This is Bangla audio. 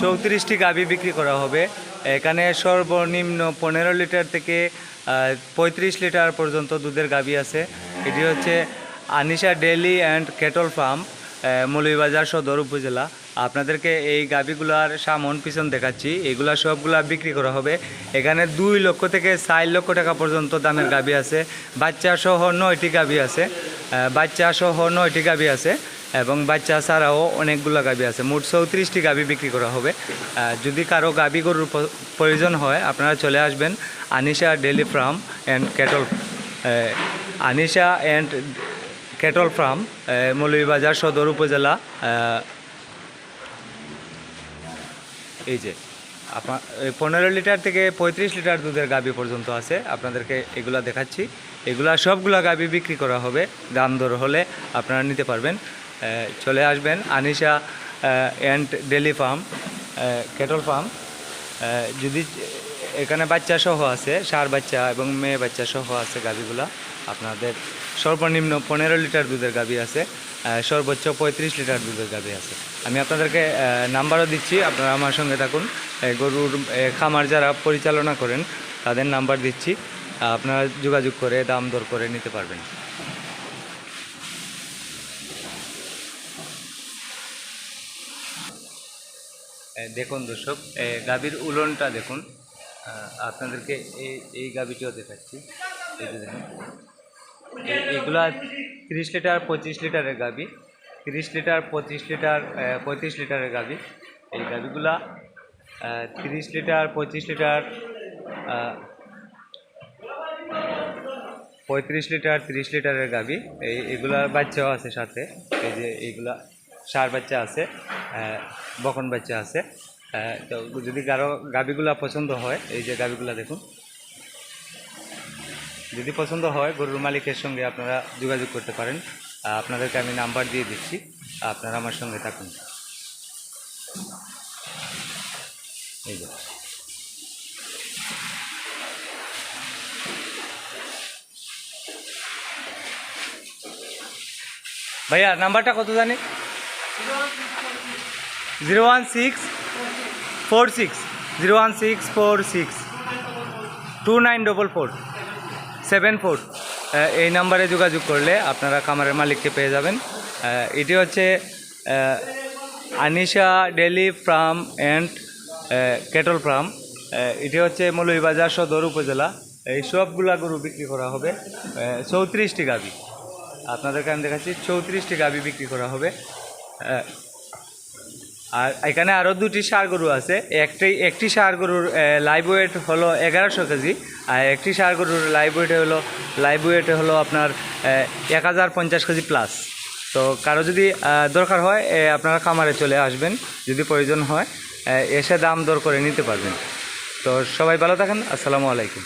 চৌত্রিশটি গাভী বিক্রি করা হবে। এখানে সর্বনিম্ন পনেরো লিটার থেকে পঁয়ত্রিশ লিটার পর্যন্ত দুধের গাভী আছে। এটি হচ্ছে Anisha dairy and cattle farm Moulvibazar Sadar Upazila. আপনাদেরকে এই গাভিগুলার সামন পিছন দেখাচ্ছি। এগুলা সবগুলা বিক্রি করা হবে। এখানে দুই লক্ষ থেকে চার লক্ষ টাকা পর্যন্ত দামের গাভী আছে। বাচ্চা সহ নয়টি গাভী আছে। বাচ্চা সহ নয়টি গাভী আছে। এবং বাচ্চা ছাড়াও অনেকগুলো গাভি আছে। মোট চৌত্রিশটি গাভি বিক্রি করা হবে। যদি কারও গাভি গরুর প্রয়োজন হয়, আপনারা চলে আসবেন Anisha dairy farm and cattle Anisha and cattle farm Moulvibazar Sadar Upazila এই যে আপনার পনেরো লিটার থেকে পঁয়ত্রিশ লিটার দুধের গাভি পর্যন্ত আছে। আপনাদেরকে এগুলা দেখাচ্ছি। এগুলা সবগুলা গাভি বিক্রি করা হবে। দাম দর হলে আপনারা নিতে পারবেন। চলে আসবেন Anisha and dairy farm cattle farm যদি এখানে বাচ্চা সহ আছে, সার বাচ্চা এবং মেয়ে বাচ্চা সহ আছে গাভিগুলা, আপনাদের সর্বনিম্ন পনেরো লিটার দুধের গাভি আছে সর্বোচ্চ পঁয়ত্রিশ লিটার দুধের গাভি আছে। আমি আপনাদেরকে নাম্বারও দিচ্ছি, আপনারা আমার সঙ্গে থাকুন। গরুর খামার যারা পরিচালনা করেন, তাদের নাম্বার দিচ্ছি। আপনারা যোগাযোগ করে দাম দর করে নিতে পারবেন। দেখুন দর্শক গাভীর উলনটা দেখুন। আপনাদেরকে এই এই গাভীটিও দেখাচ্ছি। এগুলা তিরিশ লিটার, পঁচিশ লিটারের গাভী। তিরিশ লিটার, পঁচিশ লিটার পঁয়ত্রিশ লিটারের গাভী। এই গাভীগুলা তিরিশ লিটার, পঁচিশ লিটার পঁয়ত্রিশ লিটার, তিরিশ লিটারের গাভী। এই, এগুলার বাচ্চাও আছে সাথে। এই যে এইগুলা সার বাচ্চা আছে বকন বাচ্চা আছে তো যদি কারও গাভীগুলা পছন্দ হয়, এই যে গাভীগুলা দেখুন। যদি পছন্দ হয়, গরুর মালিকের সঙ্গে আপনারা যোগাযোগ করতে পারেন। আপনাদেরকে আমি নাম্বার দিয়ে দিচ্ছি, আপনারা আমার সঙ্গে থাকুন। এই যে। ভাইয়া, নাম্বারটা কত জানি? Zero one six four six zero one six four six two nine double four seven four এই নাম্বারে যোগাযোগ করলে আপনারা খামারের মালিককে পেয়ে যাবেন। এটি হচ্ছে Anisha dairy farm and cattle farm. এটি হচ্ছে মৌলভীবাজার সদর উপজেলা। এই সবগুলা গরু বিক্রি করা হবে চৌত্রিশটি গাভি আপনাদেরকে আমি দেখাচ্ছি, চৌত্রিশটি গাভি বিক্রি করা হবে। আর এখানে আরও দুটি সার গরু আছে। একটি একটি সার গরুর লাইভ ওয়েট হলো এগারোশো কেজি, আর একটি সার গরুর লাইভ ওয়েট হলো লাইভ ওয়েট হলো আপনার এক হাজার পঞ্চাশ কেজি প্লাস তো কারও যদি দরকার হয় আপনারা খামারে চলে আসবেন, যদি প্রয়োজন হয় এসে দাম দর করে নিতে পারবেন। তো সবাই ভালো থাকেন, আসসালামু আলাইকুম।